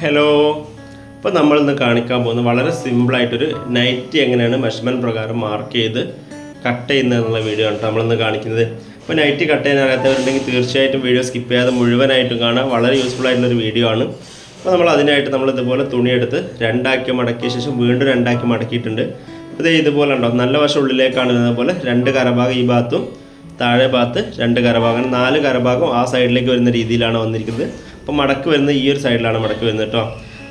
Hello ഇപ്പോൾ നമ്മളിന്ന് കാണിക്കാൻ പോകുന്നത് വളരെ സിമ്പിളായിട്ടൊരു നൈറ്റി എങ്ങനെയാണ് മെഷർമെന്റ് പ്രകാരം മാർക്ക് ചെയ്ത് കട്ട് ചെയ്യുന്നതെന്നുള്ള വീഡിയോ ആണ് നമ്മളിന്ന് കാണിക്കുന്നത്. ഇപ്പോൾ നൈറ്റി കട്ട് ചെയ്യാൻ അറിയാത്തവരുണ്ടെങ്കിൽ തീർച്ചയായിട്ടും വീഡിയോ സ്കിപ്പ് ചെയ്യാതെ മുഴുവനായിട്ടും കാണാം. വളരെ യൂസ്ഫുൾ ആയിട്ടുള്ളൊരു വീഡിയോ ആണ്. അപ്പോൾ നമ്മൾ അതിനായിട്ട് നമ്മൾ ഇതുപോലെ തുണിയെടുത്ത് രണ്ടാക്കി മടക്കിയ ശേഷം വീണ്ടും രണ്ടാക്കി മടക്കിയിട്ടുണ്ട്. അതേ ഇതുപോലെ ഉണ്ടോ? നല്ല വശം ഉള്ളിലേക്കാണ് ഇതുപോലെ പോലെ രണ്ട് കരഭാഗം ഈ ഭാഗത്തും താഴെ ഭാഗത്ത് രണ്ട് കരഭാഗം നാല് കരഭാഗം ആ സൈഡിലേക്ക് വരുന്ന രീതിയിലാണ് വന്നിരിക്കുന്നത്. അപ്പോൾ മടക്ക് വരുന്നത് ഈ ഒരു സൈഡിലാണ് മടക്ക് വരുന്നത് കേട്ടോ.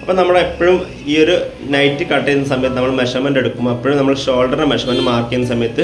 അപ്പോൾ നമ്മൾ എപ്പോഴും ഈ ഒരു നൈറ്റ് കട്ട് ചെയ്യുന്ന സമയത്ത് നമ്മൾ മെഷർമെന്റ് എടുക്കുമ്പോൾ എപ്പോഴും നമ്മൾ ഷോൾഡറിന്റെ മെഷർമെന്റ് മാർക്ക് ചെയ്യുന്ന സമയത്ത്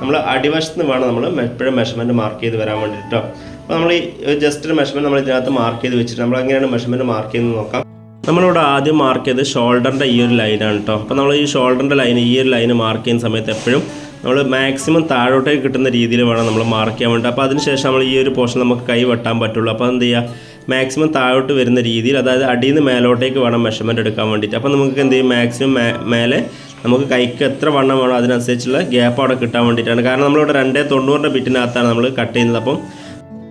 നമ്മൾ അടിവശത്ത് നിന്ന് വേണം നമ്മൾ എപ്പോഴും മെഷർമെന്റ് മാർക്ക് ചെയ്ത് വരാൻ കേട്ടോ. അപ്പോൾ നമ്മൾ ഈ ജസ്റ്റ് ഒരു മെഷർമെന്റ് നമ്മൾ ഇതിനകത്ത് മാർക്ക് ചെയ്ത് വെച്ചിട്ട് നമ്മൾ എങ്ങനെയാണ് മെഷർമെന്റ് മാർക്ക് ചെയ്യുന്നത് നോക്കാം. നമ്മളിവിടെ ആദ്യം മാർക്ക് ചെയ്ത് ഷോൾഡറിന്റെ ഈ ഒരു ലൈനാണ് കേട്ടോ. അപ്പോൾ നമ്മൾ ഈ ഷോൾഡറിന്റെ ലൈൻ ഈ ഒരു ലൈന് മാർക്ക് ചെയ്യുന്ന സമയത്ത് എപ്പോഴും നമ്മൾ മാക്സിമം താഴോട്ടേക്ക് കിട്ടുന്ന രീതിയിൽ വേണം നമ്മൾ മാർക്ക് ചെയ്യാൻ വേണ്ടി. അപ്പോൾ അതിനുശേഷം നമ്മൾ ഈ ഒരു പോർഷൻ നമുക്ക് കൈ വെട്ടാൻ പറ്റുള്ളൂ. അപ്പോൾ എന്ത് ചെയ്യുക? മാക്സിമം താഴോട്ട് വരുന്ന രീതിയിൽ അതായത് അടിയിൽ നിന്ന് മേലോട്ടേക്ക് വേണം മെഷർമെന്റ് എടുക്കാൻ വേണ്ടിയിട്ട്. അപ്പോൾ നമുക്ക് എന്ത് ചെയ്യും? മാക്സിമം മേലെ നമുക്ക് കൈക്ക് എത്ര വണ്ണം വേണോ അതിനനുസരിച്ചുള്ള ഗ്യാപ്പ് അവിടെ കിട്ടാൻ വേണ്ടിയിട്ടാണ്. കാരണം നമ്മളിവിടെ രണ്ടേ തൊണ്ണൂറിന്റെ ബിറ്റിനകത്താണ് നമ്മൾ കട്ട് ചെയ്യുന്നത്. അപ്പം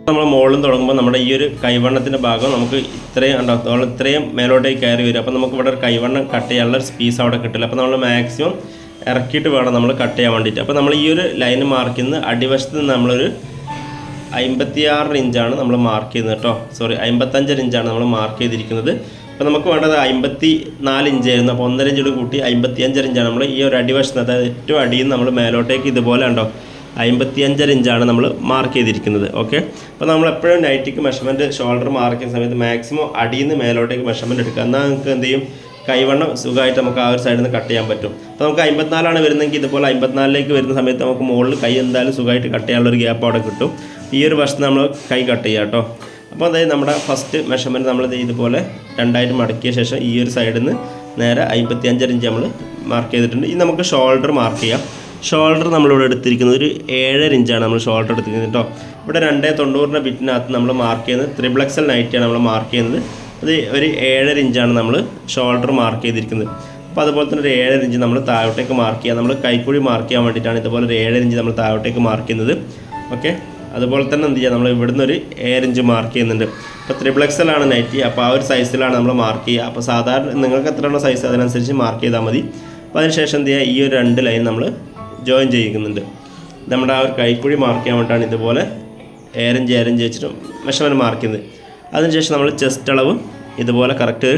നമ്മൾ മുകളിൽ തുടങ്ങുമ്പോൾ നമ്മുടെ ഈ ഒരു കൈവണ്ണത്തിന്റെ ഭാഗം നമുക്ക് ഇത്രയും ഉണ്ടാവും ഇത്രയും മേലോട്ടേക്ക് കയറി വരും. അപ്പോൾ നമുക്ക് ഇവിടെ ഒരു കൈവണ്ണം കട്ട് ചെയ്യാനുള്ള സ്പീസ് അവിടെ കിട്ടില്ല. അപ്പോൾ നമ്മൾ മാക്സിമം ഇറക്കിയിട്ട് വേണം നമ്മൾ കട്ട് ചെയ്യാൻ വേണ്ടിയിട്ട്. അപ്പോൾ നമ്മൾ ഈ ഒരു ലൈൻ മാർക്കിൽ നിന്ന് അടിവശത്ത് നിന്ന് നമ്മളൊരു അമ്പത്തിയാറ് ഇഞ്ചാണ് നമ്മൾ മാർക്ക് ചെയ്യുന്നത് കേട്ടോ. സോറി അമ്പത്തഞ്ചര ഇഞ്ചാണ് നമ്മൾ മാർക്ക് ചെയ്തിരിക്കുന്നത്. അപ്പോൾ നമുക്ക് വേണ്ടത് അമ്പത്തി നാല് ഇഞ്ചായിരുന്നു അപ്പോൾ ഒന്നര ഇഞ്ചോട് കൂട്ടി അമ്പത്തി അഞ്ചര ഇഞ്ചാണ് നമ്മൾ ഈ ഒരു അടിവശത്ത് അതായത് ഏറ്റവും അടിയിൽ നമ്മൾ മേലോട്ടേക്ക് ഇതുപോലെ ഉണ്ടോ? അമ്പത്തിയഞ്ചര ഇഞ്ചാണ് നമ്മൾ മാർക്ക് ചെയ്തിരിക്കുന്നത്. ഓക്കെ അപ്പോൾ നമ്മൾ എപ്പോഴും നൈറ്റിക്ക് മെഷർമെന്റ് ഷോൾഡർ മാർക്ക് ചെയ്യുന്ന സമയത്ത് മാക്സിമം അടിയിൽ നിന്ന് മേലോട്ടേക്ക് മെഷർമെന്റ് എടുക്കുക. എന്നാൽ നമുക്ക് എന്ത് ചെയ്യും? കൈവണ്ണം സുഖമായിട്ട് നമുക്ക് ആ ഒരു സൈഡിൽ നിന്ന് കട്ട് ചെയ്യാൻ പറ്റും. അപ്പോൾ നമുക്ക് അമ്പത്തിനാലാണ് വരുന്നതെങ്കിൽ ഇതുപോലെ അമ്പത്തിനാലിലേക്ക് വരുന്ന സമയത്ത് നമുക്ക് മുകളിൽ കൈ എന്തായാലും സുഖമായിട്ട് കട്ട് ചെയ്യാനുള്ളൊരു ഗ്യാപ്പ് അവിടെ കിട്ടും. ഈ ഒരു വശത്ത് നമ്മൾ കൈ കട്ട് ചെയ്യുക കേട്ടോ. അപ്പോൾ അതായത് നമ്മുടെ ഫസ്റ്റ് മെഷർമെന്റ് നമ്മൾ ഇതുപോലെ രണ്ടായിട്ട് മടക്കിയ ശേഷം ഈ ഒരു സൈഡിൽ നിന്ന് നേരെ അമ്പത്തി അഞ്ചര ഇഞ്ച് നമ്മൾ മാർക്ക് ചെയ്തിട്ടുണ്ട്. ഇനി നമുക്ക് ഷോൾഡർ മാർക്ക് ചെയ്യാം. ഷോൾഡർ നമ്മളിവിടെ എടുത്തിരിക്കുന്നത് ഒരു ഏഴര ഇഞ്ചാണ് നമ്മൾ ഷോൾഡർ എടുത്തിരിക്കുന്നത് കേട്ടോ. ഇവിടെ രണ്ടേ തൊണ്ണൂറിന്റെ ബിറ്റിനകത്ത് നമ്മൾ മാർക്ക് ചെയ്യുന്നത് ത്രിബ്ലക്സൽ നൈറ്റിയാണ് നമ്മൾ മാർക്ക് ചെയ്യുന്നത്. അത് ഒരു ഏഴര ഇഞ്ചാണ് നമ്മൾ ഷോൾഡർ മാർക്ക് ചെയ്തിരിക്കുന്നത്. അപ്പോൾ അതുപോലെ തന്നെ ഒരു ഏഴര ഇഞ്ച് നമ്മൾ താഴോട്ടേക്ക് മാർക്ക് ചെയ്യുക നമ്മൾ കൈക്കുഴി മാർക്ക് ചെയ്യാൻ വേണ്ടിയിട്ടാണ് ഇതുപോലെ ഒരു ഏഴര ഇഞ്ച് നമ്മൾ താഴോട്ടേക്ക് മാർക്ക് ചെയ്യുന്നത്. ഓക്കെ അതുപോലെ തന്നെ എന്ത് ചെയ്യുക നമ്മൾ ഇവിടുന്ന് ഒരു ഏരഞ്ച് മാർക്ക് ചെയ്യുന്നുണ്ട്. അപ്പോൾ ത്രിപ്ലക്സലാണ് നൈറ്റി അപ്പോൾ ആ ഒരു സൈസിലാണ് നമ്മൾ മാർക്ക് ചെയ്യുക. അപ്പോൾ സാധാരണ നിങ്ങൾക്ക് എത്രയുള്ള സൈസ് അതിനനുസരിച്ച് മാർക്ക് ചെയ്താൽ മതി. അപ്പോൾ അതിനുശേഷം എന്ത് ചെയ്യുക ഈ ഒരു രണ്ട് ലൈൻ നമ്മൾ ജോയിൻ ചെയ്യിക്കുന്നുണ്ട്. നമ്മുടെ ആ ഒരു കൈക്കുഴി മാർക്ക് ചെയ്യാൻ വേണ്ടിയിട്ടാണ് ഇതുപോലെ ഏരഞ്ച് ഏരഞ്ച് വെച്ചിട്ട് മെഷർമെന്റ് മാർക്ക് ചെയ്യുന്നത്. അതിനുശേഷം നമ്മൾ ചെസ്റ്റ് അളവ് ഇതുപോലെ കറക്റ്റ്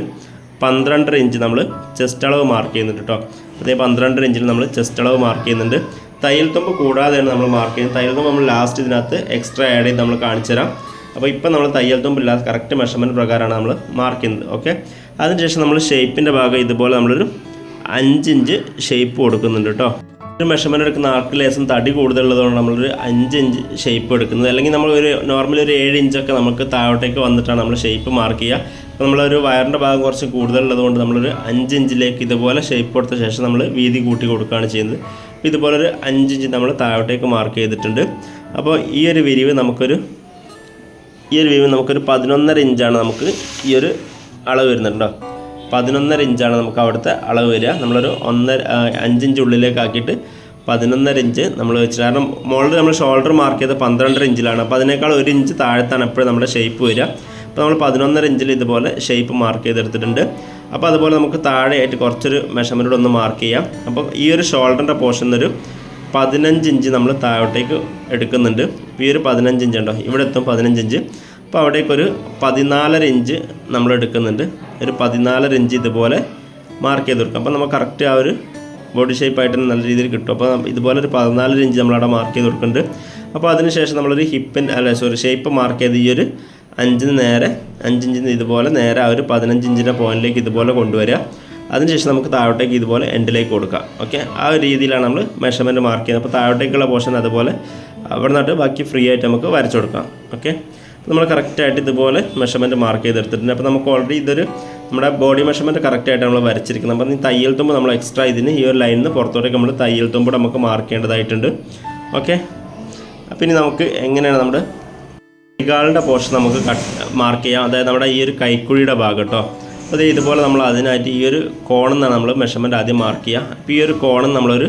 പന്ത്രണ്ടര ഇഞ്ച് നമ്മൾ ചെസ്റ്റ് അളവ് മാർക്ക് ചെയ്യുന്നുണ്ട് കേട്ടോ അതേ പന്ത്രണ്ടര ഇഞ്ചിൽ നമ്മൾ ചെസ്റ്റ് അളവ് മാർക്ക് ചെയ്യുന്നുണ്ട്. തയ്യൽ തുമ്പ് കൂടാതെയാണ് നമ്മൾ മാർക്ക് ചെയ്യുന്നത് തയ്യൽ തുമ്പ് നമ്മൾ ലാസ്റ്റ് ഇതിനകത്ത് എക്സ്ട്രാ ആഡ് ചെയ്ത് നമ്മൾ കാണിച്ചു തരാം അപ്പോൾ ഇപ്പം നമ്മൾ തയ്യൽ തുമ്പ് ഇല്ലാതെ കറക്റ്റ് മെഷർമെന്റ് പ്രകാരമാണ് നമ്മൾ മാർക്ക് ചെയ്യുന്നത്. ഓക്കെ അതിനുശേഷം നമ്മൾ ഷേപ്പിന്റെ ഭാഗം ഇതുപോലെ നമ്മളൊരു അഞ്ചിഞ്ച് ഷേപ്പ് കൊടുക്കുന്നുണ്ട് കേട്ടോ. ഒരു മെഷർമെന്റ് എടുക്കുന്ന ആർക്ക് ലേസം തടി കൂടുതലുള്ളതുകൊണ്ട് നമ്മളൊരു അഞ്ച് ഇഞ്ച് ഷേപ്പ് എടുക്കുന്നത്. അല്ലെങ്കിൽ നമ്മൾ ഒരു നോർമലി ഒരു ഏഴ് ഇഞ്ചൊക്കെ നമുക്ക് താഴോട്ടേക്ക് വന്നിട്ടാണ് നമ്മൾ ഷേപ്പ് മാർക്ക് ചെയ്യുക. അപ്പോൾ നമ്മളൊരു വയറിന്റെ ഭാഗം കുറച്ച് കൂടുതലുള്ളതുകൊണ്ട് നമ്മളൊരു അഞ്ച് ഇഞ്ചിലേക്ക് ഇതുപോലെ ഷേപ്പ് കൊടുത്ത ശേഷം നമ്മൾ വീതി കൂട്ടി കൊടുക്കുകയാണ് ചെയ്യുന്നത്. ഇതുപോലെ ഒരു അഞ്ച് ഇഞ്ച് നമ്മൾ താഴോട്ടേക്ക് മാർക്ക് ചെയ്തിട്ടുണ്ട്. അപ്പോൾ ഈ ഒരു വിരിവ് നമുക്കൊരു ഈ ഒരു വിരിവ് നമുക്കൊരു പതിനൊന്നര ഇഞ്ചാണ് നമുക്ക് ഈ ഒരു അളവ് വരുന്നുണ്ടോ പതിനൊന്നര ഇഞ്ചാണ് നമുക്ക് അവിടുത്തെ അളവ് വരിക. നമ്മളൊരു ഒന്നര അഞ്ചിഞ്ച് ഉള്ളിലേക്ക് ആക്കിയിട്ട് പതിനൊന്നര ഇഞ്ച് നമ്മൾ വെച്ച് കാരണം മുകളിൽ നമ്മൾ ഷോൾഡർ മാർക്ക് ചെയ്ത് പന്ത്രണ്ടര ഇഞ്ചിലാണ്. അപ്പോൾ അതിനേക്കാൾ ഒരു ഇഞ്ച് താഴത്താണ് എപ്പോഴും നമ്മുടെ ഷേപ്പ് വരിക. അപ്പോൾ നമ്മൾ പതിനൊന്നര ഇഞ്ചിൽ ഇതുപോലെ ഷേപ്പ് മാർക്ക് ചെയ്തെടുത്തിട്ടുണ്ട്. അപ്പോൾ അതുപോലെ നമുക്ക് താഴെയായിട്ട് കുറച്ചൊരു മെഷർമെന്റ് ഒന്ന് മാർക്ക് ചെയ്യാം. അപ്പോൾ ഈ ഒരു ഷോൾഡറിന്റെ പോർഷൻ ഒരു പതിനഞ്ച് ഇഞ്ച് നമ്മൾ താഴോട്ടേക്ക് എടുക്കുന്നുണ്ട്. ഈ ഒരു പതിനഞ്ച് ഇഞ്ച് ഉണ്ടോ ഇവിടെ എത്തും പതിനഞ്ച് ഇഞ്ച്. അപ്പോൾ അവിടേക്കൊരു പതിനാലര ഇഞ്ച് നമ്മൾ എടുക്കുന്നുണ്ട്. ഒരു പതിനാലര ഇഞ്ച് ഇതുപോലെ മാർക്ക് ചെയ്ത് കൊടുക്കും. അപ്പോൾ നമുക്ക് കറക്റ്റ് ആ ഒരു ബോഡി ഷേപ്പ് ആയിട്ട് നല്ല രീതിയിൽ കിട്ടും. അപ്പോൾ ഇതുപോലെ ഒരു പതിനാലര ഇഞ്ച് നമ്മളവിടെ മാർക്ക് ചെയ്ത് കൊടുക്കുന്നുണ്ട്. അപ്പോൾ അതിനുശേഷം നമ്മളൊരു ഹിപ്പിന്റെ അല്ല സോറി ഷേപ്പ് മാർക്ക് ചെയ്ത് ഈ ഒരു അഞ്ചിന് നേരെ അഞ്ചിഞ്ചിന് ഇതുപോലെ നേരെ ആ ഒരു പതിനഞ്ച് ഇഞ്ചിന്റെ പോയിന്റിലേക്ക് ഇതുപോലെ കൊണ്ടുവരിക. അതിനുശേഷം നമുക്ക് താഴോട്ടേക്ക് ഇതുപോലെ എൻഡിലേക്ക് കൊടുക്കാം. ഓക്കെ ആ ഒരു രീതിയിലാണ് നമ്മൾ മെഷർമെന്റ് മാർക്ക് ചെയ്യുന്നത്. അപ്പോൾ താഴോട്ടേക്കുള്ള പോർഷൻ അതുപോലെ അവിടെ നിന്നിട്ട് ബാക്കി ഫ്രീ ആയിട്ട് നമുക്ക് വരച്ചു കൊടുക്കാം. ഓക്കെ നമ്മൾ കറക്റ്റായിട്ട് ഇതുപോലെ മെഷർമെന്റ് മാർക്ക് ചെയ്തെടുത്തിട്ടുണ്ട്. അപ്പോൾ നമുക്ക് ഓൾറെഡി ഇതൊരു നമ്മുടെ ബോഡി മെഷർമെന്റ് കറക്റ്റായിട്ട് നമ്മൾ വരച്ചിരിക്കുന്നത്. അപ്പോൾ ഈ തയ്യൽ തുമ്പ് നമ്മൾ എക്സ്ട്രാ ഇതിന് ഈ ഒരു ലൈനിൽ നിന്ന് പുറത്തോട്ടേക്ക് നമ്മൾ തയ്യൽ തുമ്പ് നമുക്ക് മാർക്ക് ചെയ്യേണ്ടതായിട്ടുണ്ട്. ഓക്കെ അപ്പം ഇനി നമുക്ക് എങ്ങനെയാണ് നമ്മുടെ കൈകാലിന്റെ പോർഷൻ നമുക്ക് കട്ട് മാർക്ക് ചെയ്യാം. അതായത് നമ്മുടെ ഈ ഒരു കൈക്കുഴിയുടെ ഭാഗം കേട്ടോ അപ്പോൾ ഇതുപോലെ നമ്മൾ അതിനായിട്ട് ഈ ഒരു കോണെന്നാണ് നമ്മൾ മെഷർമെന്റ് ആദ്യം മാർക്ക് ചെയ്യുക അപ്പോൾ ഈ ഒരു കോണം നമ്മളൊരു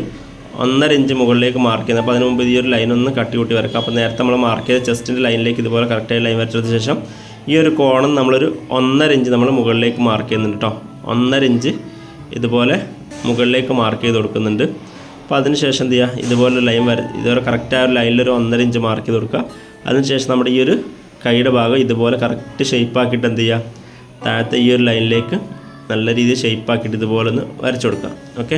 ഒന്നര ഇഞ്ച് മുകളിലേക്ക് മാർക്ക് ചെയ്യുന്നത് അപ്പോൾ അതിന് മുമ്പ് ഈ ഒരു ലൈൻ ഒന്ന് കട്ടി കൂട്ടി വരക്കുക. അപ്പോൾ നേരത്തെ നമ്മൾ മാർക്ക് ചെയ്ത ചെസ്റ്റിന്റെ ലൈനിലേക്ക് ഇതുപോലെ കറക്റ്റായി ലൈൻ വരച്ചതിന് ശേഷം ഈ ഒരു കോണം നമ്മളൊരു ഒന്നര ഇഞ്ച് നമ്മൾ മുകളിലേക്ക് മാർക്ക് ചെയ്യുന്നുണ്ട് കേട്ടോ ഒന്നര ഇഞ്ച് ഇതുപോലെ മുകളിലേക്ക് മാർക്ക് ചെയ്ത് കൊടുക്കുന്നുണ്ട്. അപ്പോൾ അതിനുശേഷം എന്ത് ചെയ്യുക ഇതുപോലെ ലൈൻ വര ഇതുപോലെ കറക്റ്റായ ഒരു ലൈനിലൊരു ഒന്നര ഇഞ്ച് മാർക്ക് ചെയ്ത് കൊടുക്കുക. അതിനുശേഷം നമ്മുടെ ഈ ഒരു കൈയുടെ ഭാഗം ഇതുപോലെ കറക്റ്റ് ഷേപ്പാക്കിയിട്ട് എന്ത് ചെയ്യുക താഴത്തെ ഈ ഒരു ലൈനിലേക്ക് നല്ല രീതിയിൽ ഷേപ്പാക്കിയിട്ട് ഇതുപോലെ ഒന്ന് വരച്ചു കൊടുക്കുക. ഓക്കെ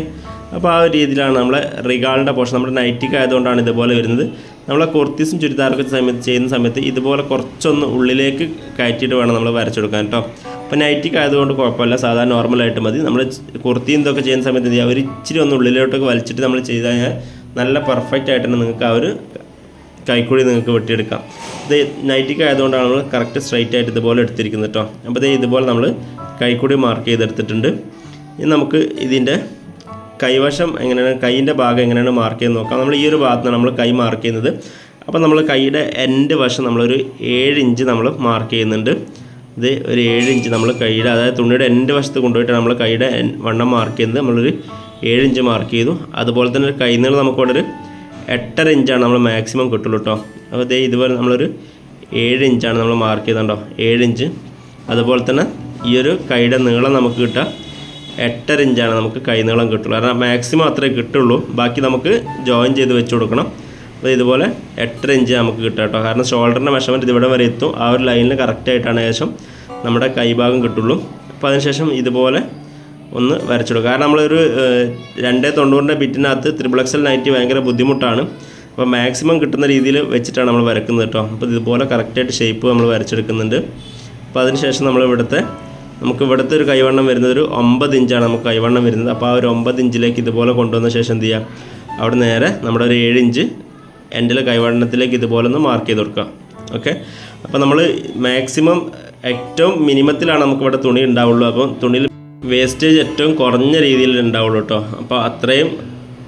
അപ്പോൾ ആ ഒരു രീതിയിലാണ് നമ്മളെ റിഗാളിന്റെ പോർഷൻ നമ്മുടെ നൈറ്റിക്ക് ആയതുകൊണ്ടാണ് ഇതുപോലെ വരുന്നത്. നമ്മളെ കുർത്തീസും ചുരിദാറൊക്കെ സമയത്ത് ചെയ്യുന്ന സമയത്ത് ഇതുപോലെ കുറച്ചൊന്ന് ഉള്ളിലേക്ക് കയറ്റിയിട്ട് വേണം നമ്മൾ വരച്ചെടുക്കാൻ കേട്ടോ. അപ്പോൾ നൈറ്റിക്ക് ആയതുകൊണ്ട് കുഴപ്പമില്ല. സാധാരണ നോർമലായിട്ട് മതി. നമ്മൾ കുർത്തി ഇതൊക്കെ ചെയ്യുന്ന സമയത്ത് എന്ത് ചെയ്യുക ഒരു ഇച്ചിരി ഒന്ന് ഉള്ളിലോട്ടൊക്കെ വലിച്ചിട്ട് നമ്മൾ ചെയ്താൽ നല്ല പെർഫെക്റ്റ് ആയിട്ട് തന്നെ നിങ്ങൾക്ക് ആ ഒരു കൈക്കുഴി നിങ്ങൾക്ക് വെട്ടിയെടുക്കാം. ഇത് നൈറ്റിക്ക് ആയതുകൊണ്ടാണ് നമ്മൾ കറക്റ്റ് സ്ട്രൈറ്റ് ആയിട്ട് ഇതുപോലെ എടുത്തിരിക്കുന്നത് കേട്ടോ അപ്പോൾ ഇത് ഇതുപോലെ നമ്മൾ കൈക്കൂടി മാർക്ക് ചെയ്തെടുത്തിട്ടുണ്ട്. ഇനി നമുക്ക് ഇതിന്റെ കൈവശം എങ്ങനെയാണ് കൈയിന്റെ ഭാഗം എങ്ങനെയാണ് മാർക്ക് ചെയ്ത് നോക്കാം. നമ്മൾ ഈ ഒരു ഭാഗത്താണ് നമ്മൾ കൈ മാർക്ക് ചെയ്യുന്നത്. അപ്പോൾ നമ്മൾ കൈയുടെ എൻഡ് വശം നമ്മളൊരു ഏഴ് ഇഞ്ച് നമ്മൾ മാർക്ക് ചെയ്യുന്നുണ്ട്. ഇത് ഒരു ഏഴ് ഇഞ്ച് നമ്മൾ കൈയുടെ അതായത് തുണിയുടെ എൻഡ് വശത്ത് കൊണ്ടുപോയിട്ട് നമ്മൾ കൈയുടെ വണ്ണം മാർക്ക് ചെയ്യുന്നത് നമ്മളൊരു ഏഴ് ഇഞ്ച് മാർക്ക് ചെയ്തു. അതുപോലെ തന്നെ ഒരു കൈനീളം നമുക്ക് ഇവിടെ ഒരു എട്ടര ഇഞ്ചാണ് നമ്മൾ മാക്സിമം കിട്ടുള്ളൂ കേട്ടോ അപ്പോൾ ഇതേ ഇതുപോലെ നമ്മളൊരു ഏഴ് ഇഞ്ചാണ് നമ്മൾ മാർക്ക് ചെയ്തുണ്ടോ. ഏഴ് ഇഞ്ച്. അതുപോലെ തന്നെ ഈ ഒരു കൈയുടെ നീളം നമുക്ക് കിട്ടുക. എട്ടര ഇഞ്ചാണ് നമുക്ക് കൈ നീളം കിട്ടുള്ളൂ. കാരണം മാക്സിമം അത്രേ കിട്ടുള്ളൂ. ബാക്കി നമുക്ക് ജോയിൻ ചെയ്ത് വെച്ച് കൊടുക്കണം. അപ്പോൾ ഇതുപോലെ എട്ടര ഇഞ്ച് നമുക്ക് കിട്ടുക കേട്ടോ കാരണം ഷോൾഡറിന്റെ മെഷർമെന്റ് ഇതിവിടെ വരെ എത്തും. ആ ഒരു ലൈനിൽ കറക്റ്റായിട്ടാണ് ഏകദേശം നമ്മുടെ കൈഭാഗം കിട്ടുള്ളൂ. അപ്പോൾ അതിനുശേഷം ഇതുപോലെ ഒന്ന് വരച്ചിടും കാരണം നമ്മളൊരു രണ്ട് തൊണ്ണൂറിന്റെ ബിറ്റിനകത്ത് ത്രിബിൾ എക്സൽ നൈറ്റി ഭയങ്കര ബുദ്ധിമുട്ടാണ്. അപ്പോൾ മാക്സിമം കിട്ടുന്ന രീതിയിൽ വെച്ചിട്ടാണ് നമ്മൾ വരക്കുന്നത് കേട്ടോ. അപ്പോൾ ഇതുപോലെ കറക്റ്റായിട്ട് ഷേപ്പ് നമ്മൾ വരച്ചെടുക്കുന്നുണ്ട്. അപ്പോൾ അതിനുശേഷം നമ്മൾ ഇവിടുത്തെ നമുക്ക് ഇവിടുത്തെ ഒരു കൈവണ്ണം വരുന്നത് ഒരു ഒമ്പത് ഇഞ്ചാണ് നമുക്ക് കൈവണ്ണം വരുന്നത്. അപ്പോൾ ആ ഒരു ഒമ്പത് ഇഞ്ചിലേക്ക് ഇതുപോലെ കൊണ്ടുവന്ന ശേഷം എന്ത് ചെയ്യുക അവിടെ നേരെ നമ്മുടെ ഒരു ഏഴ് ഇഞ്ച് എൻഡിലെ കൈവണ്ണത്തിലേക്ക് ഇതുപോലെ ഒന്ന് മാർക്ക് ചെയ്ത് കൊടുക്കുക. ഓക്കെ അപ്പോൾ നമ്മൾ മാക്സിമം ഏറ്റവും മിനിമത്തിലാണ് നമുക്ക് ഇവിടെ തുണി ഉണ്ടാവുള്ളൂ. അപ്പം തുണിയിൽ വേസ്റ്റേജ് ഏറ്റവും കുറഞ്ഞ രീതിയിൽ ഉണ്ടാവുള്ളൂ കേട്ടോ അപ്പോൾ അത്രയും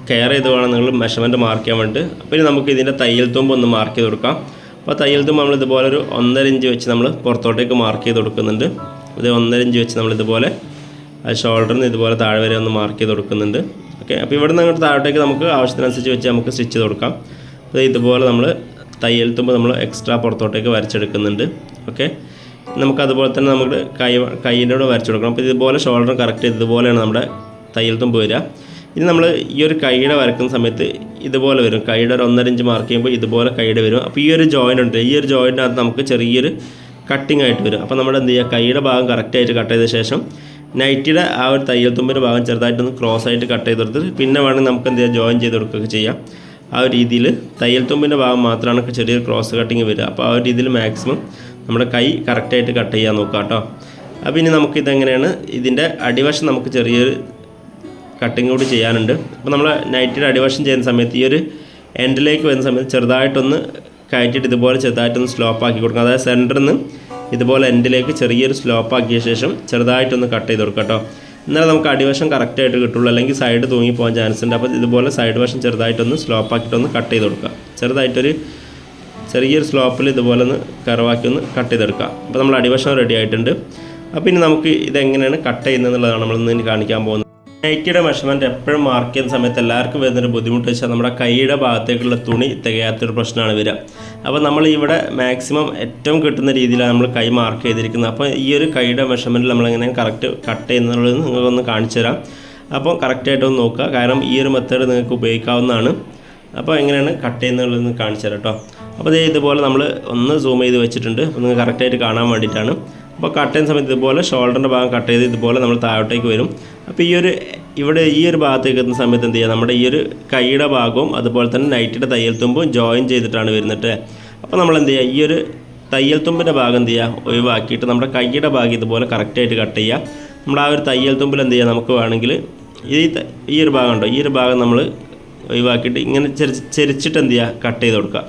കെയർ ചെയ്ത് വേണം നിങ്ങൾ മെഷർമെന്റ് മാർക്ക് ചെയ്യാൻ വേണ്ടി അപ്പോൾ ഇനി നമുക്ക് ഇതിന്റെ തയ്യൽ തുമ്പ് ഒന്ന് മാർക്ക് ചെയ്ത് കൊടുക്കാം. അപ്പോൾ തയ്യൽ തുമ്പ് നമ്മൾ ഇതുപോലെ ഒരു ഒന്നര ഇഞ്ച് വെച്ച് നമ്മൾ പുറത്തോട്ടേക്ക് മാർക്ക് ചെയ്ത് കൊടുക്കുന്നുണ്ട്. ഇത് ഒന്നര ഇഞ്ച് വെച്ച് നമ്മൾ ഇതുപോലെ ആ ഷോൾഡറിന് ഇതുപോലെ താഴെ വരെ ഒന്ന് മാർക്ക് ചെയ്ത് കൊടുക്കുന്നുണ്ട്. ഓക്കെ അപ്പോൾ ഇവിടെ നിന്ന് അങ്ങോട്ട് താഴോട്ടേക്ക് നമുക്ക് ആവശ്യത്തിനനുസരിച്ച് വെച്ച് നമുക്ക് സ്റ്റിച്ച് ചെയ്ത് കൊടുക്കാം. അപ്പോൾ ഇതുപോലെ നമ്മൾ തയ്യൽ തുമ്പ് നമ്മൾ എക്സ്ട്രാ പുറത്തോട്ടേക്ക് വരച്ചെടുക്കുന്നുണ്ട്. ഓക്കെ നമുക്ക് അതുപോലെ തന്നെ നമുക്ക് കൈ കൈയിന്റെ കൂടെ വരച്ചു കൊടുക്കണം. അപ്പോൾ ഇതുപോലെ ഷോൾഡർ കറക്റ്റ് ഇതുപോലെയാണ് നമ്മുടെ തയ്യൽ തുമ്പ് വരിക. ഇനി നമ്മൾ ഈ ഒരു കൈയുടെ വരക്കുന്ന സമയത്ത് ഇതുപോലെ വരും. കൈയുടെ ഒരു ഒന്നര ഇഞ്ച് മാർക്ക് ചെയ്യുമ്പോൾ ഇതുപോലെ കൈയുടെ വരും. അപ്പോൾ ഈ ഒരു ജോയിന്റ് ഉണ്ട്. ഈ ഒരു ജോയിന്റിനകത്ത് നമുക്ക് ചെറിയൊരു കട്ടിംഗ് ആയിട്ട് വരും. അപ്പോൾ നമ്മൾ എന്ത് ചെയ്യുക? കൈയുടെ ഭാഗം കറക്റ്റായിട്ട് കട്ട് ചെയ്ത ശേഷം നൈറ്റിയുടെ ആ ഒരു തയ്യൽ തുമ്പിന്റെ ഭാഗം ചെറുതായിട്ടൊന്ന് ക്രോസ് ആയിട്ട് കട്ട് ചെയ്ത് കൊടുത്തിട്ട് പിന്നെ വേണമെങ്കിൽ നമുക്ക് എന്ത് ചെയ്യാം? ജോയിൻ ചെയ്ത് കൊടുക്കുകയൊക്കെ ചെയ്യാം. ആ ഒരു രീതിയിൽ തയ്യൽ തുമ്പിന്റെ ഭാഗം മാത്രമാണ് ചെറിയൊരു ക്രോസ് കട്ടിങ് വരിക. അപ്പോൾ ആ ഒരു രീതിയിൽ മാക്സിമം നമ്മുടെ കൈ കറക്റ്റായിട്ട് കട്ട് ചെയ്യാൻ നോക്കുക കേട്ടോ അപ്പോൾ ഇനി നമുക്ക് ഇതെങ്ങനെയാണ്? ഇതിന്റെ അടിവശം നമുക്ക് ചെറിയൊരു കട്ടിങ് കൂടി ചെയ്യാനുണ്ട്. അപ്പോൾ നമ്മൾ നൈറ്റിയുടെ അടിവശം ചെയ്യുന്ന സമയത്ത് ഈ ഒരു എൻഡിലേക്ക് വരുന്ന സമയത്ത് ചെറുതായിട്ടൊന്ന് കയറ്റിയിട്ട് ഇതുപോലെ ചെറുതായിട്ടൊന്ന് സ്ലോപ്പ് ആക്കി കൊടുക്കുക അതായത് സെന്ററിൽ നിന്ന് ഇതുപോലെ എൻഡിലേക്ക് ചെറിയൊരു സ്ലോപ്പ് ആക്കിയ ശേഷം ചെറുതായിട്ടൊന്ന് കട്ട് ചെയ്ത് കൊടുക്കുക കേട്ടോ എന്നാലും നമുക്ക് അടിവശം കറക്റ്റായിട്ട് കിട്ടുള്ളൂ. അല്ലെങ്കിൽ സൈഡ് തൂങ്ങി പോകാൻ ചാൻസ് ഉണ്ട്. അപ്പോൾ ഇതുപോലെ സൈഡ് വശം ചെറുതായിട്ടൊന്ന് സ്ലോപ്പ് ആക്കിയിട്ടൊന്ന് കട്ട് ചെയ്ത് കൊടുക്കുക ചെറുതായിട്ടൊരു ചെറിയൊരു സ്ലോപ്പിൽ ഇതുപോലെ ഒന്ന് കറവാക്കി ഒന്ന് കട്ട് ചെയ്തെടുക്കുക അപ്പോൾ നമ്മൾ അടിവശം റെഡി ആയിട്ടുണ്ട്. അപ്പോൾ ഇനി നമുക്ക് ഇതെങ്ങനെയാണ് കട്ട് ചെയ്യുന്നത് എന്നുള്ളതാണ് നമ്മൾ ഇന്ന് കാണിക്കാൻ പോകുന്നത്. നൈറ്റിയുടെ മെഷർമെന്റ് എപ്പോഴും മാർക്ക് ചെയ്യുന്ന സമയത്ത് എല്ലാവർക്കും വരുന്നൊരു ബുദ്ധിമുട്ട് വെച്ചാൽ നമ്മുടെ കൈയുടെ ഭാഗത്തേക്കുള്ള തുണി തികയാത്തൊരു പ്രശ്നമാണ് വരിക. അപ്പോൾ നമ്മൾ ഇവിടെ മാക്സിമം ഏറ്റവും കിട്ടുന്ന രീതിയിലാണ് നമ്മൾ കൈ മാർക്ക് ചെയ്തിരിക്കുന്നത്. അപ്പോൾ ഈ ഒരു കൈയുടെ മെഷർമെന്റിൽ നമ്മളെങ്ങനെ കറക്റ്റ് കട്ട് ചെയ്യുന്നുള്ളത് നിങ്ങൾക്കൊന്ന് കാണിച്ചു തരാം. അപ്പോൾ കറക്റ്റായിട്ടൊന്ന് നോക്കുക. കാരണം ഈ ഒരു മെത്തേഡ് നിങ്ങൾക്ക് ഉപയോഗിക്കാവുന്നതാണ്. അപ്പോൾ എങ്ങനെയാണ് കട്ട് ചെയ്യുന്നുള്ളതെന്ന് കാണിച്ചു തരാം കേട്ടോ. അപ്പോൾ ഇതേ ഇതുപോലെ നമ്മൾ ഒന്ന് സൂം ചെയ്ത് വെച്ചിട്ടുണ്ട്. അപ്പോൾ നിങ്ങൾക്ക് കറക്റ്റായിട്ട് കാണാൻ വേണ്ടിയിട്ടാണ്. അപ്പോൾ കട്ട് ചെയ്യുന്ന സമയത്ത് ഇതുപോലെ ഷോൾഡറിന്റെ ഭാഗം കട്ട് ചെയ്ത് ഇതുപോലെ നമ്മൾ താഴോട്ടേക്ക് വരും. അപ്പോൾ ഈ ഒരു ഇവിടെ ഈ ഒരു ഭാഗത്തേക്ക് എത്തുന്ന സമയത്ത് എന്ത് ചെയ്യുക? നമ്മുടെ ഈ ഒരു കൈയുടെ ഭാഗവും അതുപോലെ തന്നെ നൈറ്റിയുടെ തയ്യൽ തുമ്പും ജോയിൻ ചെയ്തിട്ടാണ് വരുന്നിട്ട് അപ്പോൾ നമ്മൾ എന്ത് ചെയ്യുക? ഈ ഒരു തയ്യൽ തുമ്പിന്റെ ഭാഗം എന്ത് ചെയ്യുക? ഒഴിവാക്കിയിട്ട് നമ്മുടെ കൈയുടെ ഭാഗം ഇതുപോലെ കറക്റ്റായിട്ട് കട്ട് ചെയ്യുക. നമ്മൾ ആ ഒരു തയ്യൽ തുമ്പിൽ എന്ത് ചെയ്യുക? നമുക്ക് വേണമെങ്കിൽ ഈ ഈ ഒരു ഭാഗം ഉണ്ടോ? ഈ ഒരു ഭാഗം നമ്മൾ ഒഴിവാക്കിയിട്ട് ഇങ്ങനെ ചെരി ചെരിച്ചിട്ട് എന്ത് ചെയ്യുക? കട്ട് ചെയ്ത് കൊടുക്കുക.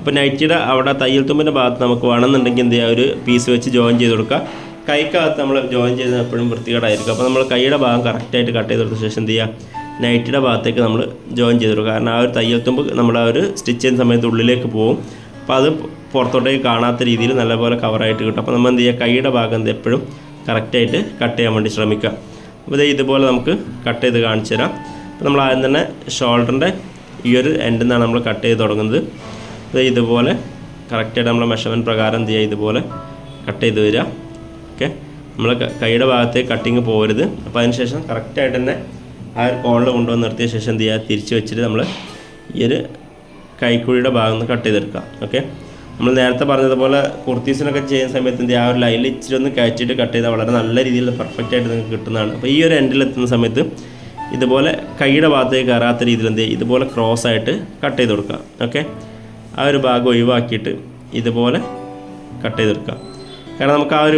അപ്പോൾ നൈറ്റിയുടെ അവിടെ തയ്യൽ തുമ്പിന്റെ ഭാഗത്ത് നമുക്ക് വേണമെന്നുണ്ടെങ്കിൽ എന്ത് ചെയ്യുക ഒരു പീസ് വെച്ച് ജോയിൻ ചെയ്ത് കൊടുക്കുക. കൈക്കകത്ത് നമ്മൾ ജോയിൻ ചെയ്യുന്നത് എപ്പോഴും വൃത്തികേടായിരിക്കും. അപ്പോൾ നമ്മൾ കൈയുടെ ഭാഗം കറക്റ്റായിട്ട് കട്ട് ചെയ്ത് കൊടുത്ത ശേഷം എന്ത് ചെയ്യുക നൈറ്റിയുടെ ഭാഗത്തേക്ക് നമ്മൾ ജോയിൻ ചെയ്ത് കൊടുക്കുക. കാരണം ആ ഒരു തയ്യൽ തുമ്പ് നമ്മൾ ആ ഒരു സ്റ്റിച്ച് ചെയ്യുന്ന സമയത്ത് ഉള്ളിലേക്ക് പോകും അപ്പോൾ അത് പുറത്തോട്ടേക്ക് കാണാത്ത രീതിയിൽ നല്ലപോലെ കവറായിട്ട് കിട്ടും. അപ്പോൾ നമ്മൾ എന്ത് ചെയ്യുക? കൈയുടെ ഭാഗം എന്ത് എപ്പോഴും കറക്റ്റായിട്ട് കട്ട് ചെയ്യാൻ വേണ്ടി ശ്രമിക്കുക. അപ്പോൾ ദേ ഇതുപോലെ നമുക്ക് കട്ട് ചെയ്ത് കാണിച്ചു തരാം. അപ്പോൾ നമ്മൾ ആദ്യം തന്നെ ഷോൾഡറിന്റെ ഈ ഒരു എൻഡിൽ നിന്നാണ് നമ്മൾ കട്ട് ചെയ്ത് തുടങ്ങുന്നത്. ഇതുപോലെ കറക്റ്റായിട്ട് നമ്മൾ മെഷർമെന്റ് പ്രകാരം എന്ത് ചെയ്യുക? ഇതുപോലെ കട്ട് ചെയ്ത് വരിക. ഓക്കെ നമ്മൾ കൈയുടെ ഭാഗത്തേക്ക് കട്ടിങ് പോകരുത്. അപ്പോൾ അതിനുശേഷം കറക്റ്റായിട്ട് തന്നെ ആ ഒരു കോണിൽ കൊണ്ടുവന്ന് നിർത്തിയ ശേഷം എന്ത് ചെയ്യുക? തിരിച്ച് വെച്ചിട്ട് നമ്മൾ ഈ ഒരു കൈക്കുഴിയുടെ ഭാഗം നിന്ന് കട്ട് ചെയ്തെടുക്കുക. ഓക്കെ നമ്മൾ നേരത്തെ പറഞ്ഞതുപോലെ കുർത്തീസിനൊക്കെ ചെയ്യുന്ന സമയത്ത് എന്ത് ആ ഒരു ലൈനിൽ ഇച്ചിരി ഒന്ന് കയറ്റിയിട്ട് കട്ട് ചെയ്താൽ വളരെ നല്ല രീതിയിൽ പെർഫെക്റ്റ് ആയിട്ട് നിങ്ങൾക്ക് കിട്ടുന്നതാണ്. അപ്പോൾ ഈ ഒരു എൻഡിൽ എത്തുന്ന സമയത്ത് ഇതുപോലെ കൈയുടെ ഭാഗത്തേക്ക് കയറാത്ത രീതിയിൽ എന്ത് ഇതുപോലെ ക്രോസ് ആയിട്ട് കട്ട് ചെയ്ത് കൊടുക്കുക. ഓക്കെ ആ ഒരു ഭാഗം ഒഴിവാക്കിയിട്ട് ഇതുപോലെ കട്ട് ചെയ്തെടുക്കുക. കാരണം നമുക്ക് ആ ഒരു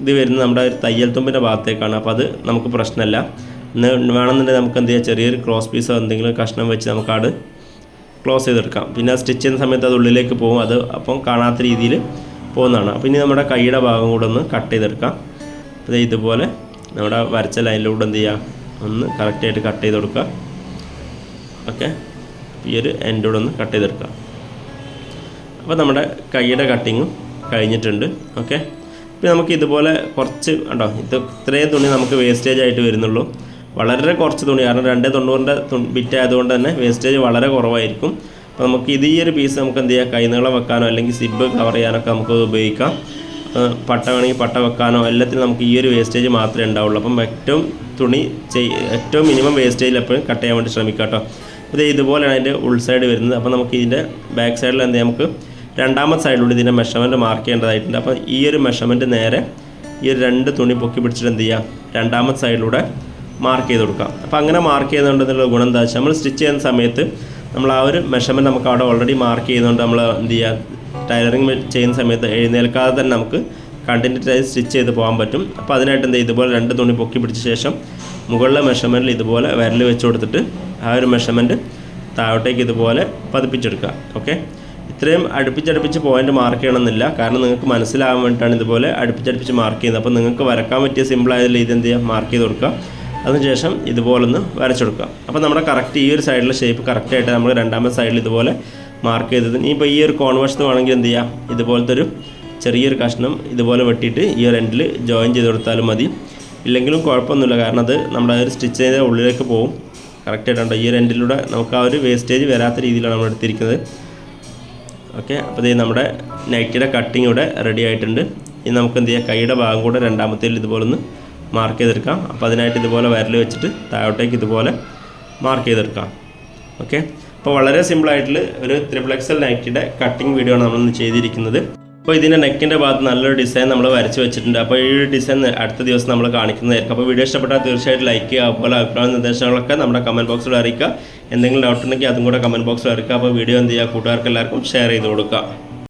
ഇത് വരുന്നത് നമ്മുടെ ഒരു തയ്യൽ തുമ്പിന്റെ ഭാഗത്തേക്കാണ്. അപ്പോൾ അത് നമുക്ക് പ്രശ്നമല്ല. ഇന്ന് വേണമെന്നുണ്ടെങ്കിൽ നമുക്ക് എന്ത് ചെയ്യാം? ചെറിയൊരു ക്രോസ് പീസോ എന്തെങ്കിലും കഷ്ണം വെച്ച് നമുക്ക് അത് ക്ലോസ് ചെയ്തെടുക്കാം. പിന്നെ സ്റ്റിച്ച് ചെയ്യുന്ന സമയത്ത് അത് ഉള്ളിലേക്ക് പോകും. അത് അപ്പം കാണാത്ത രീതിയിൽ പോകുന്നതാണ്. അപ്പോൾ ഇനി നമ്മുടെ കൈയുടെ ഭാഗം കൂടെ ഒന്ന് കട്ട് ചെയ്തെടുക്കാം. അത് ഇതുപോലെ നമ്മുടെ വരച്ച ലൈനിലൂടെ എന്ത് ചെയ്യുക ഒന്ന് കറക്റ്റായിട്ട് കട്ട് ചെയ്ത് കൊടുക്കുക. ഓക്കെ? ഈ ഒരു എൻഡൂടെ ഒന്ന് കട്ട് ചെയ്തെടുക്കുക. അപ്പോൾ നമ്മുടെ കൈയുടെ കട്ടിങ്ങും കഴിഞ്ഞിട്ടുണ്ട് ഓക്കെ ഇപ്പം നമുക്ക് ഇതുപോലെ കുറച്ച് ഉണ്ടോ ഇത് ഇത്രയും തുണി നമുക്ക് വേസ്റ്റേജ് ആയിട്ട് വരുന്നുള്ളൂ. വളരെ കുറച്ച് തുണി കാരണം രണ്ട് തൊണ്ണൂറിന്റെ ബിറ്റ് ആയതുകൊണ്ട് തന്നെ വേസ്റ്റേജ് വളരെ കുറവായിരിക്കും. അപ്പോൾ നമുക്ക് ഇത് ഈ ഒരു പീസ് നമുക്ക് എന്ത് ചെയ്യാം? കൈനീളം വെക്കാനോ അല്ലെങ്കിൽ സിബ് കവർ ചെയ്യാനൊക്കെ നമുക്ക് ഉപയോഗിക്കാം. പട്ട വേണമെങ്കിൽ പട്ട വെക്കാനോ എല്ലാത്തിനും നമുക്ക് ഈ ഒരു വേസ്റ്റേജ് മാത്രമേ ഉണ്ടാവുള്ളൂ. അപ്പം ഏറ്റവും തുണി ഏറ്റവും മിനിമം വേസ്റ്റേജിൽ എപ്പോഴും കട്ട് ചെയ്യാൻ വേണ്ടി ശ്രമിക്കാം കേട്ടോ. ദേ ഇതുപോലെയാണ് അതിന്റെ ഉൾസൈഡ് വരുന്നത്. അപ്പോൾ നമുക്ക് ഇതിന്റെ ബാക്ക് സൈഡിൽ എന്ത് നമുക്ക് രണ്ടാമത്തെ സൈഡിലൂടെ ഇതിന്റെ മെഷർമെന്റ് മാർക്ക് ചെയ്യേണ്ടതായിട്ടുണ്ട്. അപ്പോൾ ഈ ഒരു മെഷർമെന്റ് നേരെ ഈ ഒരു രണ്ട് തുണി പൊക്കി പിടിച്ചിട്ട് എന്ത് ചെയ്യാം? രണ്ടാമത്തെ സൈഡിലൂടെ മാർക്ക് ചെയ്ത് കൊടുക്കാം. അപ്പോൾ അങ്ങനെ മാർക്ക് ചെയ്യുന്നുണ്ടെന്നുള്ള ഗുണം എന്താ വെച്ചാൽ നമ്മൾ സ്റ്റിച്ച് ചെയ്യുന്ന സമയത്ത് നമ്മൾ ആ ഒരു മെഷർമെന്റ് നമുക്ക് അവിടെ ഓൾറെഡി മാർക്ക് ചെയ്യുന്നുണ്ട് നമ്മൾ എന്ത് ചെയ്യുക ടൈലറിങ് ചെയ്യുന്ന സമയത്ത് എഴുന്നേൽക്കാതെ തന്നെ നമുക്ക് കണ്ടിന്യൂസ് ആയി സ്റ്റിച്ച് ചെയ്ത് പോകാൻ പറ്റും. അപ്പോൾ അതിനായിട്ട് എന്താ ഇതുപോലെ രണ്ട് തുണി പൊക്കി പിടിച്ച ശേഷം മുകളിലെ മെഷർമെന്റിൽ ഇതുപോലെ വിരൽ വെച്ച് കൊടുത്തിട്ട് ആ ഒരു മെഷർമെന്റ് താഴോട്ടേക്ക് ഇതുപോലെ പതിപ്പിച്ചെടുക്കുക. ഓക്കെ ഇത്രയും അടുപ്പിച്ചടുപ്പിച്ച് പോയിന്റ് മാർക്ക് ചെയ്യണമെന്നില്ല. കാരണം നിങ്ങൾക്ക് മനസ്സിലാവാൻ വേണ്ടിയിട്ടാണ് ഇതുപോലെ അടുപ്പിച്ചടുപ്പിച്ച് മാർക്ക് ചെയ്യുന്നത്. അപ്പോൾ നിങ്ങൾക്ക് വരക്കാൻ പറ്റിയ സിമ്പിളായ ഇത് എന്ത് ചെയ്യുക മാർക്ക് ചെയ്ത് കൊടുക്കുക. അതിനുശേഷം ഇതുപോലൊന്ന് വരച്ചെടുക്കുക അപ്പോൾ നമ്മുടെ കറക്റ്റ് ഈ ഒരു സൈഡിലെ ഷേപ്പ് കറക്റ്റായിട്ട് നമ്മൾ രണ്ടാമത്തെ സൈഡിൽ ഇതുപോലെ മാർക്ക് ചെയ്തത്. ഇനിയിപ്പോൾ ഈ ഒരു കോൺവശത്ത് വേണമെങ്കിൽ എന്ത് ചെയ്യാം? ഇതുപോലത്തെ ഒരു ചെറിയൊരു കഷ്ണം ഇതുപോലെ വെട്ടിയിട്ട് ഈ ഒരു എൻഡിൽ ജോയിൻ ചെയ്ത് കൊടുത്താലും മതി. ഇല്ലെങ്കിലും കുഴപ്പമൊന്നുമില്ല. കാരണം അത് നമ്മുടെ ഒരു സ്റ്റിച്ച് ചെയ്ത ഉള്ളിലേക്ക് പോകും കറക്റ്റായിട്ടുണ്ടോ ഈ ഒരു എൻഡിലൂടെ നമുക്ക് ആ ഒരു വേസ്റ്റേജ് വരാത്ത രീതിയിലാണ് നമ്മൾ എടുത്തിരിക്കുന്നത്. ഓക്കെ അപ്പോൾ ഇത് നമ്മുടെ നൈറ്റിയുടെ കട്ടിങ് ഇവിടെ റെഡി ആയിട്ടുണ്ട്. ഇനി നമുക്ക് എന്ത് ചെയ്യാം? കൈയുടെ ഭാഗം കൂടെ രണ്ടാമത്തേൽ ഇതുപോലെ ഒന്ന് മാർക്ക് ചെയ്തെടുക്കാം. അപ്പോൾ അതിനായിട്ട് ഇതുപോലെ വിരൽ വെച്ചിട്ട് താഴോട്ടേക്ക് ഇതുപോലെ മാർക്ക് ചെയ്തെടുക്കാം. ഓക്കെ അപ്പോൾ വളരെ സിമ്പിളായിട്ടുള്ള ഒരു ത്രിപിൾ എക്സൽ നൈറ്റിയുടെ കട്ടിങ് വീഡിയോ ആണ് നമ്മളിന്ന് ചെയ്തിരിക്കുന്നത്. അപ്പോൾ ഇതിന്റെ നെക്കിന്റെ ഭാഗത്ത് നല്ലൊരു ഡിസൈൻ നമ്മൾ വരച്ച് വെച്ചിട്ടുണ്ട്. അപ്പോൾ ഈ ഡിസൈൻ അടുത്ത ദിവസം നമ്മൾ കാണിക്കുന്നതായിരിക്കും. അപ്പോൾ വീഡിയോ ഇഷ്ടപ്പെട്ടാൽ തീർച്ചയായിട്ടും ലൈക്ക് ചെയ്യുക അതുപോലെ അഭിപ്രായ നിർദ്ദേശങ്ങളൊക്കെ നമ്മുടെ കമന്റ് ബോക്സിൽ അറിയിക്കുക. എന്തെങ്കിലും ഡൗട്ട് ഉണ്ടെങ്കിൽ അതും കൂടെ കമന്റ് ബോക്സിൽ ഇറക്കുക അപ്പോൾ വീഡിയോ എന്ത് ചെയ്യുക? കൂട്ടുകാർക്ക് എല്ലാവർക്കും ഷെയർ ചെയ്ത് കൊടുക്കുക.